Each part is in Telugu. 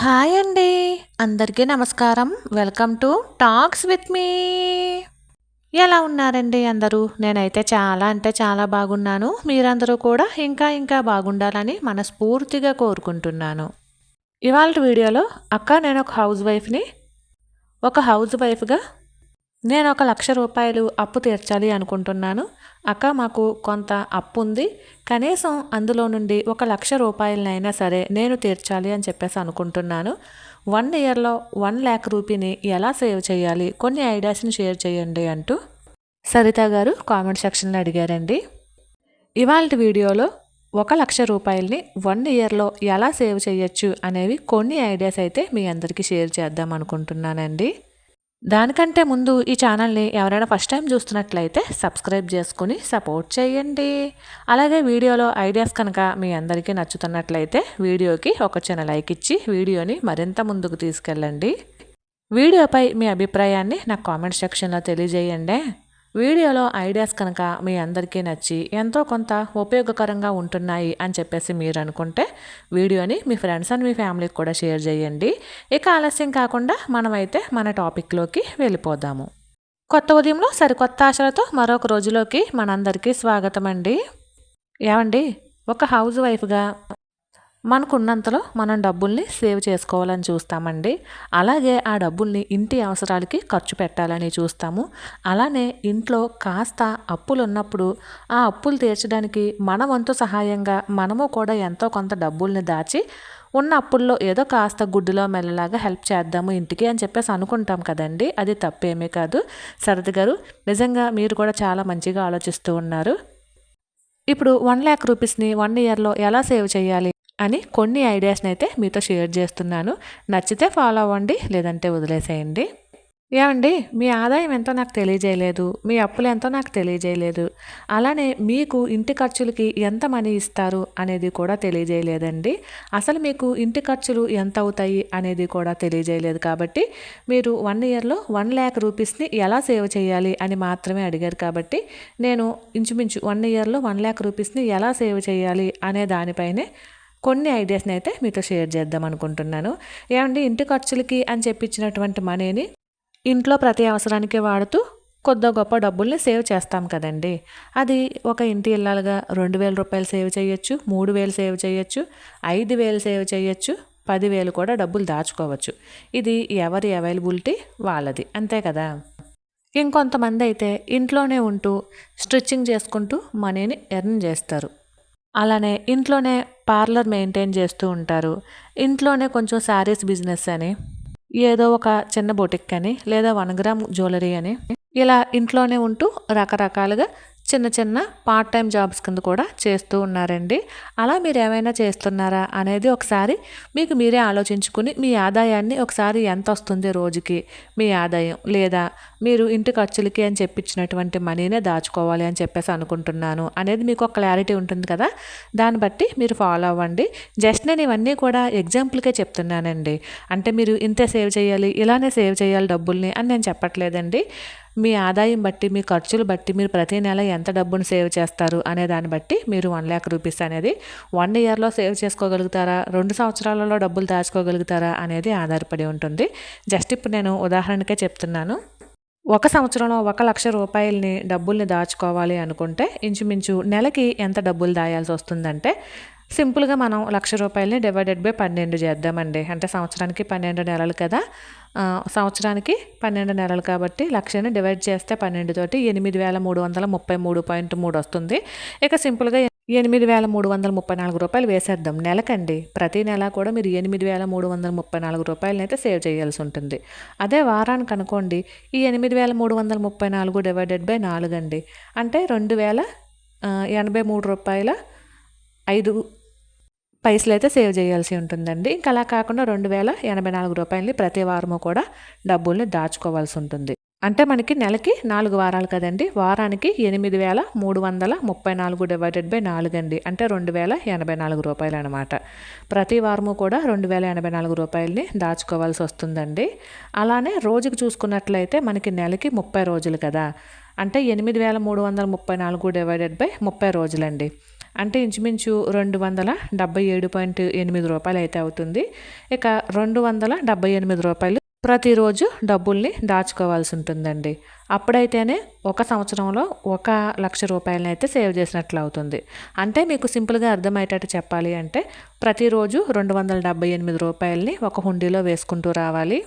హాయ్ అండి. అందరికీ నమస్కారం. Welcome to talks with me ఎలా ఉన్నారండి అందరూ? నేనైతే చాలా అంటే చాలా బాగున్నాను. మీరందరూ కూడా ఇంకా ఇంకా బాగుండాలని మనస్ఫూర్తిగా కోరుకుంటున్నాను. ఇవాళ వీడియోలో అక్క నేను ఒక హౌస్ వైఫ్ని ఒక హౌస్ వైఫ్గా నేను ఒక లక్ష రూపాయలు అప్పు తీర్చాలి అనుకుంటున్నాను. అక్క మాకు కొంత అప్పు ఉంది కనీసం అందులో నుండి ఒక లక్ష రూపాయలనైనా సరే నేను తీర్చాలి అని చెప్పేసి అనుకుంటున్నాను. వన్ ఇయర్లో వన్ ల్యాక్ రూపీని ఎలా సేవ్ చేయాలి? కొన్ని ఐడియాస్ని షేర్ చేయండి అంటూ సరిత గారు కామెంట్ సెక్షన్లో అడిగారండి. ఇవాళ వీడియోలో ఒక లక్ష రూపాయలని వన్ ఇయర్లో ఎలా సేవ్ చేయొచ్చు అనేవి కొన్ని ఐడియాస్ అయితే మీ అందరికీ షేర్ చేద్దాం అనుకుంటున్నానండి. దానికంటే ముందు ఈ ఛానల్ని ఎవరైనా ఫస్ట్ టైం చూస్తున్నట్లయితే సబ్స్క్రైబ్ చేసుకుని సపోర్ట్ చేయండి. అలాగే వీడియోలో ఐడియాస్ కనుక మీ అందరికీ నచ్చుతున్నట్లయితే వీడియోకి ఒక చిన్న లైక్ ఇచ్చి వీడియోని మరింత ముందుకు తీసుకెళ్ళండి. వీడియోపై మీ అభిప్రాయాన్ని నాకు కామెంట్ సెక్షన్లో తెలియజేయండి. వీడియోలో ఐడియాస్ కనుక మీ అందరికీ నచ్చి ఎంతో కొంత ఉపయోగకరంగా ఉంటున్నాయి అని చెప్పేసి మీరు అనుకుంటే వీడియోని మీ ఫ్రెండ్స్ అండ్ మీ ఫ్యామిలీకి కూడా షేర్ చేయండి. ఇక ఆలస్యం కాకుండా మనమైతే మన టాపిక్లోకి వెళ్ళిపోదాము. కొత్త ఉదయంలో సరికొత్త ఆశలతో మరొక రోజులోకి మనందరికీ స్వాగతం అండి ఏమండి ఒక హౌస్ వైఫ్గా మనకున్నంతలో మనం డబ్బుల్ని సేవ్ చేసుకోవాలని చూస్తామండి. అలాగే ఆ డబ్బుల్ని ఇంటి అవసరాలకి ఖర్చు పెట్టాలని చూస్తాము. అలానే ఇంట్లో కాస్త అప్పులు ఉన్నప్పుడు ఆ అప్పులు తీర్చడానికి మన వంతు సహాయంగా మనము కూడా ఎంతో కొంత డబ్బుల్ని దాచి ఉన్న అప్పుల్లో ఏదో కాస్త గుడ్డులో మెల్లలాగా హెల్ప్ చేద్దాము ఇంటికి అని చెప్పేసి అనుకుంటాం కదండి. అది తప్పేమీ కాదు. సరది గారు నిజంగా మీరు కూడా చాలా మంచిగా ఆలోచిస్తూ ఉన్నారు. ఇప్పుడు వన్ ల్యాక్ రూపీస్ని వన్ ఇయర్లో ఎలా సేవ్ చేయాలి? అని కొన్ని ఐడియాస్ని అయితే మీతో షేర్ చేస్తున్నాను. నచ్చితే ఫాలో అవ్వండి లేదంటే వదిలేసేయండి. ఏమండి మీ ఆదాయం ఎంతో నాకు తెలియజేయలేదు మీ అప్పులు ఎంతో నాకు తెలియజేయలేదు అలానే మీకు ఇంటి ఖర్చులకి ఎంత మనీ ఇస్తారు అనేది కూడా తెలియజేయలేదండి. అసలు మీకు ఇంటి ఖర్చులు ఎంత అవుతాయి అనేది కూడా తెలియజేయలేదు కాబట్టి మీరు వన్ ఇయర్లో వన్ ల్యాక్ రూపీస్ని ఎలా సేవ్ చేయాలి అని మాత్రమే అడిగారు కాబట్టి నేను ఇంచుమించు వన్ ఇయర్లో వన్ ల్యాక్ రూపీస్ని ఎలా సేవ్ చేయాలి అనే దానిపైనే కొన్ని ఐడియాస్ని అయితే మీతో షేర్ చేద్దాం అనుకుంటున్నాను. ఏమండి ఇంటి ఖర్చులకి అని చెప్పించినటువంటి మనీని ఇంట్లో ప్రతి అవసరానికి వాడుతూ కొద్ది గొప్ప డబ్బుల్ని సేవ్ చేస్తాం కదండి. అది ఒక ఇంటి ఇల్లాలుగా రెండు వేల రూపాయలు సేవ్ చేయొచ్చు మూడు వేలు సేవ్ చేయొచ్చు ఐదు వేలు సేవ్ చేయొచ్చు పదివేలు కూడా డబ్బులు దాచుకోవచ్చు. ఇది ఎవరి అవైలబిలిటీ వాళ్ళది అంతే కదా? ఇంకొంతమంది అయితే ఇంట్లోనే ఉంటూ స్టిచ్చింగ్ చేసుకుంటూ మనీని ఎర్న్ చేస్తారు. అలానే ఇంట్లోనే పార్లర్ మెయింటైన్ చేస్తూ ఉంటారు. ఇంట్లోనే కొంచెం శారీస్ బిజినెస్ అని ఏదో ఒక చిన్న బొటిక్ అని లేదా వన్ గ్రామ్ జ్యువెలరీ అని ఇలా ఇంట్లోనే ఉంటూ రకరకాలుగా చిన్న చిన్న పార్ట్ టైం జాబ్స్ కింద కూడా చేస్తూ ఉన్నారండి. అలా మీరు ఏమైనా చేస్తున్నారా అనేది ఒకసారి మీకు మీరే ఆలోచించుకుని మీ ఆదాయాన్ని ఒకసారి ఎంత వస్తుంది రోజుకి మీ ఆదాయం? లేదా మీరు ఇంటి ఖర్చులకి అని చెప్పించినటువంటి మనీనే దాచుకోవాలి అని చెప్పేసి అనుకుంటున్నాను అనేది మీకు ఒక క్లారిటీ ఉంటుంది కదా? దాన్ని బట్టి మీరు ఫాలో అవ్వండి. జస్ట్ నేను ఇవన్నీ కూడా ఎగ్జాంపుల్కే చెప్తున్నానండి. అంటే మీరు ఇంతే సేవ్ చేయాలి ఇలానే సేవ్ చేయాలి డబ్బుల్ని అని నేను చెప్పట్లేదండి. మీ ఆదాయం బట్టి మీ ఖర్చులు బట్టి మీరు ప్రతి నెల ఎంత డబ్బును సేవ్ చేస్తారు అనే దాన్ని బట్టి మీరు వన్ ల్యాక్ రూపీస్ అనేది వన్ ఇయర్లో సేవ్ చేసుకోగలుగుతారా రెండు సంవత్సరాలలో డబ్బులు దాచుకోగలుగుతారా అనేది ఆధారపడి ఉంటుంది. జస్ట్ ఇప్పుడు నేను ఉదాహరణకే చెప్తున్నాను. ఒక సంవత్సరంలో ఒక లక్ష రూపాయలని డబ్బుల్ని దాచుకోవాలి అనుకుంటే ఇంచుమించు నెలకి ఎంత డబ్బులు దాయాల్సి వస్తుందంటే సింపుల్గా మనం లక్ష రూపాయలని డివైడెడ్ బై పన్నెండు చేద్దామండి. అంటే సంవత్సరానికి పన్నెండు నెలలు కదా. సంవత్సరానికి పన్నెండు నెలలు కాబట్టి లక్షని డివైడ్ చేస్తే పన్నెండుతోటి ఎనిమిది వేల మూడు వందల ముప్పై మూడు పాయింట్ మూడు వస్తుంది. ఇక సింపుల్గా ఎనిమిది వేల మూడు వందల ముప్పై నాలుగు రూపాయలు వేసేద్దాం. నెలకండి. ప్రతి నెల కూడా మీరు ఎనిమిది వేల మూడు వందల ముప్పై నాలుగు రూపాయలని అయితే సేవ్ చేయాల్సి ఉంటుంది. అదే వారానికి అనుకోండి. ఈ ఎనిమిది వేల మూడు వందల ముప్పై నాలుగు డివైడెడ్ బై నాలుగు అండి అంటే రెండు వేల ఎనభై మూడు రూపాయల ఐదు పైసలు అయితే సేవ్ చేయాల్సి ఉంటుందండి. ఇంకా అలా కాకుండా రెండు వేల ఎనభై నాలుగు రూపాయలని ప్రతి వారము కూడా డబ్బుల్ని దాచుకోవాల్సి ఉంటుంది. అంటే మనకి నెలకి నాలుగు వారాలు కదండి. వారానికి ఎనిమిది వేల మూడు వందల ముప్పై నాలుగు డివైడెడ్ బై నాలుగు అండి. అంటే రెండు వేల ఎనభై నాలుగు రూపాయలు అనమాట ప్రతి వారము కూడా రెండు వేల ఎనభై నాలుగు రూపాయలని దాచుకోవాల్సి వస్తుందండి. అలానే రోజుకి చూసుకున్నట్లయితే మనకి నెలకి ముప్పై రోజులు కదా. అంటే ఎనిమిది వేల మూడు వందల ముప్పై నాలుగు డివైడెడ్ బై ముప్పై రోజులండి. అంటే ఇంచుమించు రెండు వందల డెబ్బై ఏడు పాయింట్ ఎనిమిది రూపాయలు అయితే అవుతుంది. ఇక రెండు వందల డెబ్బై ఎనిమిది రూపాయలు ప్రతిరోజు డబ్బుల్ని దాచుకోవాల్సి ఉంటుందండి. అప్పుడైతేనే ఒక సంవత్సరంలో ఒక లక్ష రూపాయలని అయితే సేవ్ చేసినట్లు అవుతుంది. అంటే మీకు సింపుల్గా అర్థమయ్యేటట్టు చెప్పాలి అంటే ప్రతిరోజు రెండు వందల డెబ్బై ఎనిమిది రూపాయలని ఒక హుండీలో వేసుకుంటూ రావాలి.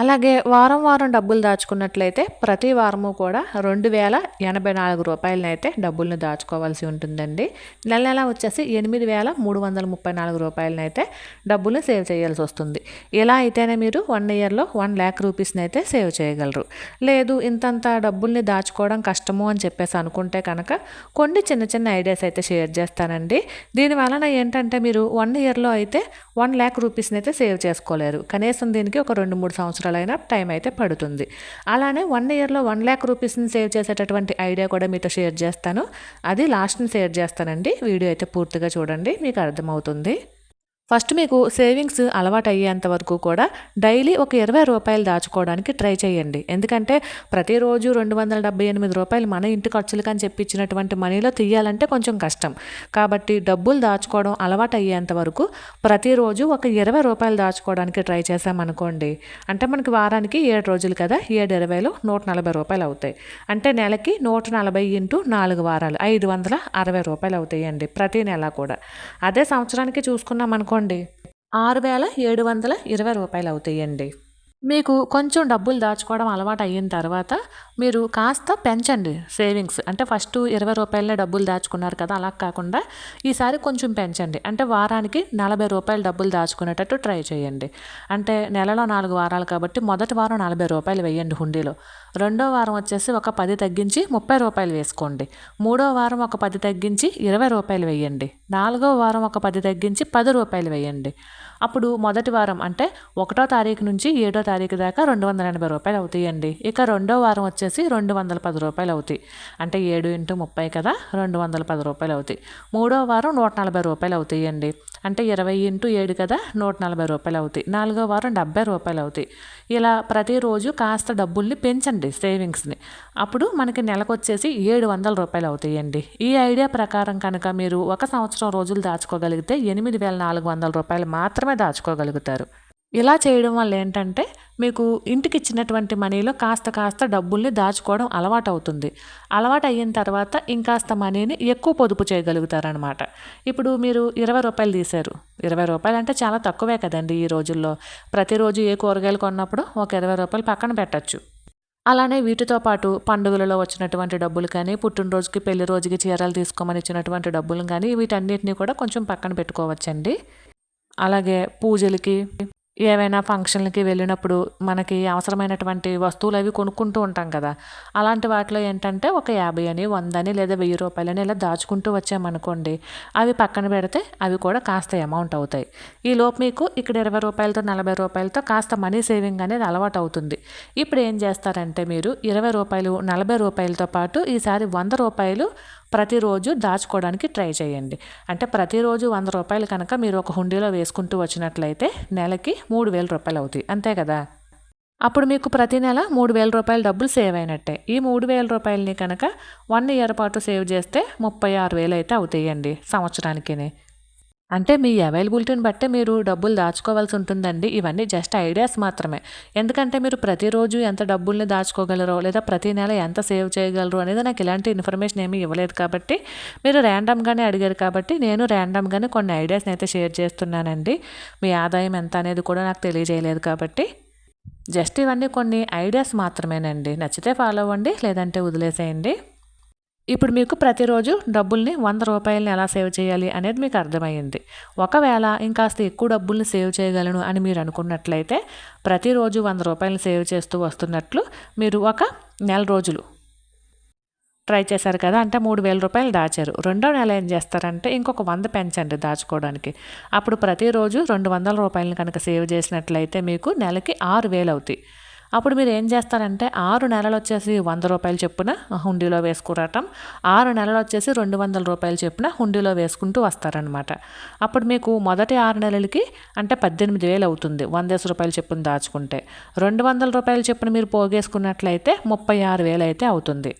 అలాగే వారం వారం డబ్బులు దాచుకున్నట్లయితే ప్రతి వారము కూడా రెండు వేల ఎనభై నాలుగు రూపాయలనైతే డబ్బులను డబ్బుల్ని దాచుకోవాల్సి ఉంటుందండి. నెల నెల వచ్చేసి ఎనిమిది వేల మూడు వందల ముప్పై నాలుగు రూపాయలనైతే డబ్బులు సేవ్ చేయాల్సి వస్తుంది. ఇలా అయితేనే మీరు వన్ ఇయర్లో వన్ ల్యాక్ రూపీస్ని అయితే సేవ్ చేయగలరు. లేదు ఇంతంత డబ్బుల్ని దాచుకోవడం కష్టము అని చెప్పేసి అనుకుంటే కనుక కొన్ని చిన్న చిన్న ఐడియాస్ అయితే షేర్ చేస్తానండి. దీని వలన ఏంటంటే మీరు వన్ ఇయర్లో అయితే వన్ ల్యాక్ రూపీస్ని అయితే సేవ్ చేసుకోలేరు. కనీసం దీనికి ఒక రెండు మూడు సంవత్సరాలు గంటలైనా టైం అయితే పడుతుంది. అలానే వన్ ఇయర్లో వన్ ల్యాక్ రూపీస్ని సేవ్ చేసేటటువంటి ఐడియా కూడా మీతో షేర్ చేస్తాను. అది లాస్ట్ని షేర్ చేస్తానండి. వీడియో అయితే పూర్తిగా చూడండి మీకు అర్థమవుతుంది. ఫస్ట్ మీకు సేవింగ్స్ అలవాటు అయ్యేంత వరకు కూడా డైలీ ఒక ఇరవై రూపాయలు దాచుకోవడానికి ట్రై చేయండి. ఎందుకంటే ప్రతిరోజు రెండు వందల డెబ్బై ఎనిమిది రూపాయలు మన ఇంటి ఖర్చులకు అని చెప్పించినటువంటి మనీలో తీయాలంటే కొంచెం కష్టం. కాబట్టి డబ్బులు దాచుకోవడం అలవాటు అయ్యేంత వరకు ప్రతిరోజు ఒక ఇరవై రూపాయలు దాచుకోవడానికి ట్రై చేసామనుకోండి అంటే మనకి వారానికి ఏడు రోజులు కదా ఏడు ఇరవైలో నూట నలభై రూపాయలు అవుతాయి. అంటే నెలకి నూట నలభై ఇంటూ నాలుగు వారాలు ఐదు వందల అరవై రూపాయలు అవుతాయండి ప్రతి నెల కూడా. అదే సంవత్సరానికి చూసుకున్నాం అనుకోండి అనుకోండి ఆరు వేల ఏడు వందల ఇరవై రూపాయలు అవుతాయండి మీకు కొంచెం డబ్బులు దాచుకోవడం అలవాటు అయిన తర్వాత మీరు కాస్త పెంచండి సేవింగ్స్. అంటే ఫస్ట్ ఇరవై రూపాయలనే డబ్బులు దాచుకున్నారు కదా అలా కాకుండా ఈసారి కొంచెం పెంచండి. అంటే వారానికి నలభై రూపాయలు డబ్బులు దాచుకునేటట్టు ట్రై చేయండి. అంటే నెలలో నాలుగు వారాలు కాబట్టి మొదటి వారం నలభై రూపాయలు వేయండి హుండీలో. రెండో వారం వచ్చేసి ఒక పది తగ్గించి ముప్పై రూపాయలు వేసుకోండి. మూడో వారం ఒక పది తగ్గించి ఇరవై రూపాయలు వేయండి. నాలుగో వారం ఒక పది తగ్గించి పది రూపాయలు వేయండి. అప్పుడు మొదటి వారం అంటే ఒకటో తారీఖు నుంచి ఏడో తారీఖు దాకా రెండు వందల ఎనభై రూపాయలు అవుతాయండి. ఇక రెండో వారం వచ్చేసి రెండు వందల పది రూపాయలు అవుతాయి. అంటే ఏడు ఇంటూ ముప్పై కదా రెండు వందల పది రూపాయలు అవుతాయి. మూడో వారం నూట నలభై రూపాయలు అవుతాయండి. అంటే ఇరవై ఇంటూ ఏడు కదా నూట నలభై రూపాయలు అవుతాయి. నాలుగో వారం డెబ్బై రూపాయలు అవుతాయి. ఇలా ప్రతిరోజు కాస్త డబ్బుల్ని పెంచండి. సేవింగ్స్ని. అప్పుడు మనకి నెలకు వచ్చేసి ఏడు వందల రూపాయలు అవుతాయండి. ఈ ఐడియా ప్రకారం కనుక మీరు ఒక సంవత్సరం రోజులు దాచుకోగలిగితే ఎనిమిది వేల నాలుగు వందల రూపాయలు మాత్రమే దాచుకోగలుగుతారు. ఇలా చేయడం వల్ల ఏంటంటే మీకు ఇంటికి ఇచ్చినటువంటి మనీలో కాస్త కాస్త డబ్బుల్ని దాచుకోవడం అలవాటు అవుతుంది అలవాటు అయిన తర్వాత ఇంకాస్త మనీని ఎక్కువ పొదుపు చేయగలుగుతారనమాట. ఇప్పుడు మీరు ఇరవై రూపాయలు తీశారు. ఇరవై రూపాయలు అంటే చాలా తక్కువే కదండి ఈ రోజుల్లో. ప్రతిరోజు ఏ కూరగాయలు కొన్నప్పుడు ఒక ఇరవై రూపాయలు పక్కన పెట్టచ్చు. అలానే వీటితో పాటు పండుగలలో వచ్చినటువంటి డబ్బులు కానీ పుట్టినరోజుకి పెళ్ళి రోజుకి చీరలు తీసుకోమని ఇచ్చినటువంటి డబ్బులు కానీ వీటన్నిటిని కూడా కొంచెం పక్కన పెట్టుకోవచ్చండి. అలాగే పూజలకి ఏవైనా ఫంక్షన్లకి వెళ్ళినప్పుడు మనకి అవసరమైనటువంటి వస్తువులు అవి కొనుక్కుంటూ ఉంటాం కదా. అలాంటి వాటిలో ఏంటంటే ఒక యాభై అని వంద అని లేదా వెయ్యి రూపాయలని ఇలా దాచుకుంటూ వచ్చామనుకోండి అవి పక్కన పెడితే అవి కూడా కాస్త అమౌంట్ అవుతాయి. ఈ లోపు మీకు ఇక్కడ ఇరవై రూపాయలతో నలభై రూపాయలతో కాస్త మనీ సేవింగ్ అనేది అలవాటు అవుతుంది. ఇప్పుడు ఏం చేస్తారంటే మీరు ఇరవై రూపాయలు నలభై రూపాయలతో పాటు ఈసారి వంద రూపాయలు ప్రతిరోజు దాచుకోవడానికి ట్రై చేయండి. అంటే ప్రతిరోజు వంద రూపాయలు కనుక మీరు ఒక హుండీలో వేసుకుంటూ వచ్చినట్లయితే నెలకి మూడు వేల రూపాయలు అవుతాయి. అంతే కదా? అప్పుడు మీకు ప్రతి నెల మూడు వేల రూపాయల డబ్బులు సేవ్ అయినట్టే. ఈ మూడు వేల రూపాయలని కనుక వన్ ఇయర్ పాటు సేవ్ చేస్తే ముప్పై ఆరు వేలు అయితే అవుతాయండి సంవత్సరానికి అంటే మీ అవైలబిలిటీని బట్టే మీరు డబ్బులు దాచుకోవాల్సి ఉంటుందండి. ఇవన్నీ జస్ట్ ఐడియాస్ మాత్రమే. ఎందుకంటే మీరు ప్రతిరోజు ఎంత డబ్బుల్ని దాచుకోగలరో లేదా ప్రతి నెల ఎంత సేవ్ చేయగలరు అనేది నాకు ఇలాంటి ఇన్ఫర్మేషన్ ఏమీ ఇవ్వలేదు కాబట్టి మీరు ర్యాండమ్గానే అడిగారు కాబట్టి నేను ర్యాండమ్గానే కొన్ని ఐడియాస్ని అయితే షేర్ చేస్తున్నానండి. మీ ఆదాయం ఎంత అనేది కూడా నాకు తెలియజేయలేదు కాబట్టి. జస్ట్ ఇవన్నీ కొన్ని ఐడియాస్ మాత్రమేనండి. నచ్చితే ఫాలో అవ్వండి లేదంటే వదిలేసేయండి. ఇప్పుడు మీకు ప్రతిరోజు డబ్బుల్ని వంద రూపాయలని ఎలా సేవ్ చేయాలి అనేది మీకు అర్థమైంది ఒకవేళ ఇంకాస్త ఎక్కువ డబ్బుల్ని సేవ్ చేయగలను అని మీరు అనుకున్నట్లయితే ప్రతిరోజు వంద రూపాయలు సేవ్ చేస్తూ వస్తున్నట్లు మీరు ఒక నెల రోజులు ట్రై చేశారు కదా అంటే మూడు వేల రూపాయలు దాచారు. రెండో నెల ఏం చేస్తారంటే ఇంకొక వంద పెంచండి దాచుకోవడానికి. అప్పుడు ప్రతిరోజు రెండు వందల రూపాయలను కనుక సేవ్ చేసినట్లయితే మీకు నెలకి ఆరు వేలు అవుతాయి. అప్పుడు మీరు ఏం చేస్తారంటే ఆరు నెలలు వచ్చేసి వంద రూపాయలు చెప్పున హుండీలో వేసుకురావటం ఆరు నెలలు వచ్చేసి రెండు వందల రూపాయలు చెప్పున హుండీలో వేసుకుంటూ వస్తారనమాట అప్పుడు మీకు మొదటి ఆరు నెలలకి అంటే పద్దెనిమిది వేలు అవుతుంది వందేసి రూపాయలు చెప్పున దాచుకుంటే. రెండు వందల రూపాయలు చెప్పున మీరు పోగేసుకున్నట్లయితే ముప్పై ఆరు వేలు అయితే అవుతుంది.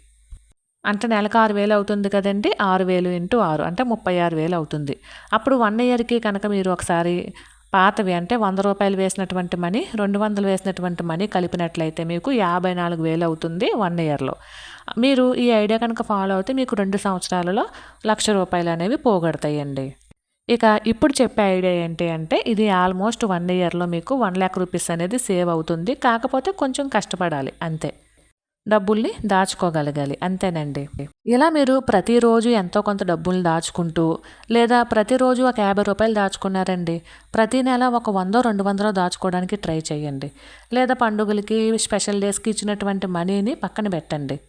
అంటే నెలకు ఆరు వేలు అవుతుంది కదండి? ఆరు వేలు ఇంటూ ఆరు అంటే ముప్పై ఆరు వేలు అవుతుంది. అప్పుడు వన్ ఇయర్కి కనుక మీరు ఒకసారి పాతవి అంటే వంద రూపాయలు వేసినటువంటి మనీ రెండు వందలు వేసినటువంటి మనీ కలిపినట్లయితే మీకు యాభై నాలుగు వేలు అవుతుంది వన్ ఇయర్లో మీరు ఈ ఐడియా కనుక ఫాలో అవుతే మీకు రెండు సంవత్సరాలలో లక్ష రూపాయలు అనేవి పోగొడతాయండి. ఇక ఇప్పుడు చెప్పే ఐడియా ఏంటి అంటే ఇది ఆల్మోస్ట్ వన్ ఇయర్లో మీకు వన్ ల్యాక్ రూపీస్ అనేది సేవ్ అవుతుంది. కాకపోతే కొంచెం కష్టపడాలి అంతే. డబ్బుల్ని దాచుకోగలగాలి. అంతేనండి. ఇలా మీరు ప్రతిరోజు ఎంతో కొంత డబ్బుల్ని దాచుకుంటూ లేదా ప్రతిరోజు ఒక యాభై రూపాయలు దాచుకున్నారండి. ప్రతి నెల ఒక వందో రెండు వందలో దాచుకోవడానికి ట్రై చేయండి. లేదా పండుగలకి స్పెషల్ డేస్కి ఇచ్చినటువంటి మనీని పక్కన పెట్టండి.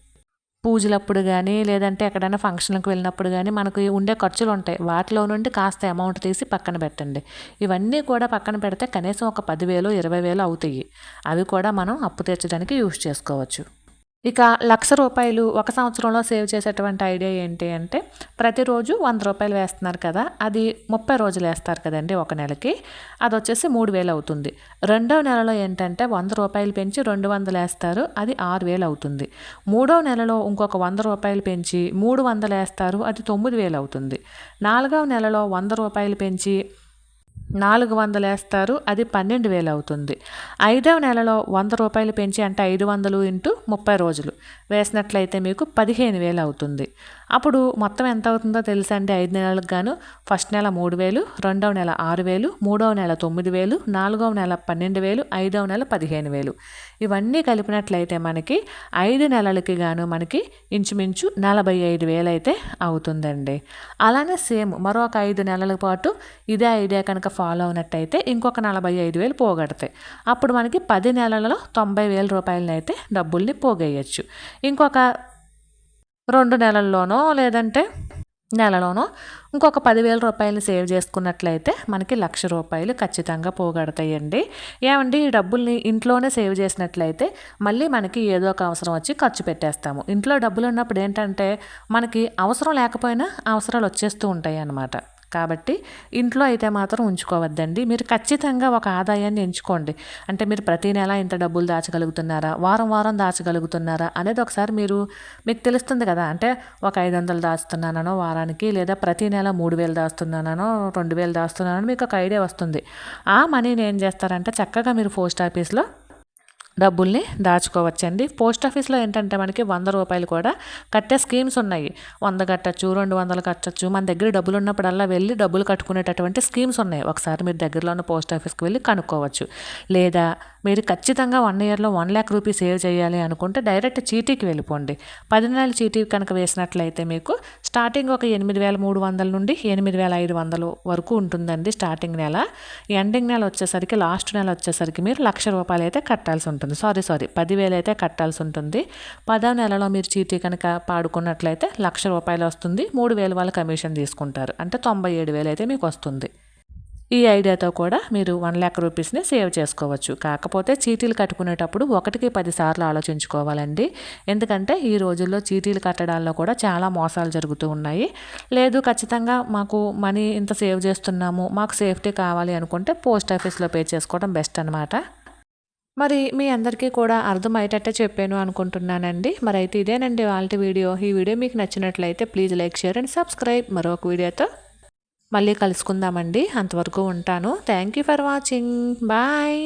పూజలప్పుడు కానీ లేదంటే ఎక్కడైనా ఫంక్షన్లకు వెళ్ళినప్పుడు కానీ మనకు ఉండే ఖర్చులు ఉంటాయి. వాటిలో నుండి కాస్త అమౌంట్ తీసి పక్కన పెట్టండి. ఇవన్నీ కూడా పక్కన పెడితే కనీసం ఒక పదివేలు ఇరవై వేలు అవుతాయి. అవి కూడా మనం అప్పు తీర్చడానికి యూజ్ చేసుకోవచ్చు. ఇక లక్ష రూపాయలు ఒక సంవత్సరంలో సేవ్ చేసేటువంటి ఐడియా ఏంటి అంటే ప్రతిరోజు వంద రూపాయలు వేస్తున్నారు కదా అది ముప్పై రోజులు వేస్తారు కదండి ఒక నెలకి అది వచ్చేసి మూడు వేలు అవుతుంది. రెండవ నెలలో ఏంటంటే వంద రూపాయలు పెంచి రెండు వందలు వేస్తారు అది ఆరు వేలు అవుతుంది. మూడవ నెలలో ఇంకొక వంద రూపాయలు పెంచి మూడు వందలు వేస్తారు అది తొమ్మిది వేలు అవుతుంది. నాలుగవ నెలలో వంద రూపాయలు పెంచి నాలుగు వందలు వేస్తారు అది పన్నెండు వేలు అవుతుంది. ఐదవ నెలలో వంద రూపాయలు పెంచి అంటే ఐదు వందలు ఇంటూ ముప్పై రోజులు. వేసినట్లయితే మీకు పదిహేను వేలు అవుతుంది. అప్పుడు మొత్తం ఎంత అవుతుందో తెలుసా అండి? ఐదు నెలలకు గాను ఫస్ట్ నెల మూడు వేలు రెండవ నెల ఆరు వేలు మూడవ నెల తొమ్మిది వేలు నాలుగవ నెల పన్నెండు వేలు ఐదవ నెల పదిహేను వేలు. ఇవన్నీ కలిపినట్లయితే మనకి ఐదు నెలలకి గాను మనకి ఇంచుమించు నలభై ఐదు వేలు అయితే అవుతుందండి. అలానే సేమ్ మరొక ఐదు నెలల పాటు ఇదే ఐడియా కనుక ఫాలో అవునట్టయితే ఇంకొక నలభై ఐదు వేలు పోగొడతాయి. అప్పుడు మనకి పది నెలలలో తొంభై వేల రూపాయలని అయితే డబ్బుల్ని పోగేయచ్చు. ఇంకొక రెండు నెలల్లోనో లేదంటే నెలలోనో ఇంకొక పదివేల రూపాయలు సేవ్ చేసుకున్నట్లయితే మనకి లక్ష రూపాయలు ఖచ్చితంగా పోగొడతాయండి. ఏమండి? ఈ డబ్బుల్ని ఇంట్లోనే సేవ్ చేసినట్లయితే మళ్ళీ మనకి ఏదో ఒక అవసరం వచ్చి ఖర్చు పెట్టేస్తాము. ఇంట్లో డబ్బులు ఉన్నప్పుడు ఏంటంటే మనకి అవసరం లేకపోయినా అవసరాలు వచ్చేస్తూ ఉంటాయి అన్నమాట కాబట్టి ఇంట్లో అయితే మాత్రం ఉంచుకోవద్దండి. మీరు ఖచ్చితంగా ఒక ఆదాయాన్ని ఎంచుకోండి. అంటే మీరు ప్రతి నెల ఇంత డబ్బులు దాచగలుగుతున్నారా? వారం వారం దాచగలుగుతున్నారా? అనేది ఒకసారి మీరు మీకు తెలుస్తుంది కదా. అంటే ఒక ఐదు వందలు దాస్తున్నానో వారానికి లేదా ప్రతి నెల మూడు వేలు దాస్తున్నానో రెండు వేలు దాస్తున్నానో మీకు ఒక ఐడియా వస్తుంది. ఆ మనీని ఏం చేస్తారంటే చక్కగా మీరు పోస్ట్ ఆఫీస్లో డబ్బుల్ని దాచుకోవచ్చండి. పోస్ట్ ఆఫీస్లో ఏంటంటే మనకి వంద రూపాయలు కూడా కట్టే స్కీమ్స్ ఉన్నాయి. వంద కట్టచ్చు రెండు వందలు కట్టచ్చు మన దగ్గర డబ్బులు ఉన్నప్పుడల్లా వెళ్ళి డబ్బులు కట్టుకునేటటువంటి స్కీమ్స్ ఉన్నాయి. ఒకసారి మీరు దగ్గరలో ఉన్న పోస్ట్ ఆఫీస్కి వెళ్ళి కనుక్కోవచ్చు. లేదా మీరు ఖచ్చితంగా వన్ ఇయర్లో వన్ ల్యాక్ రూపీస్ సేవ్ చేయాలి అనుకుంటే డైరెక్ట్ చీటీకి వెళ్ళిపోండి. పది నెలల చీటీ కనుక వేసినట్లయితే మీకు స్టార్టింగ్ ఒక ఎనిమిది వేల మూడు వందల నుండి ఎనిమిది వేల ఐదు వందలు వరకు ఉంటుందండి స్టార్టింగ్ నెల. ఎండింగ్ నెల వచ్చేసరికి లాస్ట్ నెల వచ్చేసరికి మీరు లక్ష రూపాయలు అయితే కట్టాల్సి ఉంటుంది. ఉంటుంది సారీ సారీ పదివేలు అయితే కట్టాల్సి ఉంటుంది. పదో నెలలో మీరు చీటీ కనుక పాడుకున్నట్లయితే లక్ష రూపాయలు వస్తుంది. మూడు వేలు వాళ్ళ కమిషన్ తీసుకుంటారు. అంటే తొంభై ఏడు వేలు అయితే మీకు వస్తుంది. ఈ ఐడియాతో కూడా మీరు వన్ ల్యాక్ రూపీస్ని సేవ్ చేసుకోవచ్చు. కాకపోతే చీటీలు కట్టుకునేటప్పుడు ఒకటికి పదిసార్లు ఆలోచించుకోవాలండి. ఎందుకంటే ఈ రోజుల్లో చీటీలు కట్టడాల్లో కూడా చాలా మోసాలు జరుగుతూ ఉన్నాయి. లేదు ఖచ్చితంగా మాకు మనీ ఇంత సేవ్ చేస్తున్నాము మాకు సేఫ్టీ కావాలి అనుకుంటే పోస్ట్ ఆఫీస్లో పే చేసుకోవడం బెస్ట్ అనమాట మరి మీ అందరికీ కూడా అర్థమయ్యేటట్టే చెప్పాను అనుకుంటున్నానండి. మరి అయితే ఇదేనండి వాళ్ళ వీడియో. ఈ వీడియో మీకు నచ్చినట్లయితే please like share and subscribe. మరొక వీడియోతో మళ్ళీ కలుసుకుందామండి. అంతవరకు ఉంటాను. Thank you for watching bye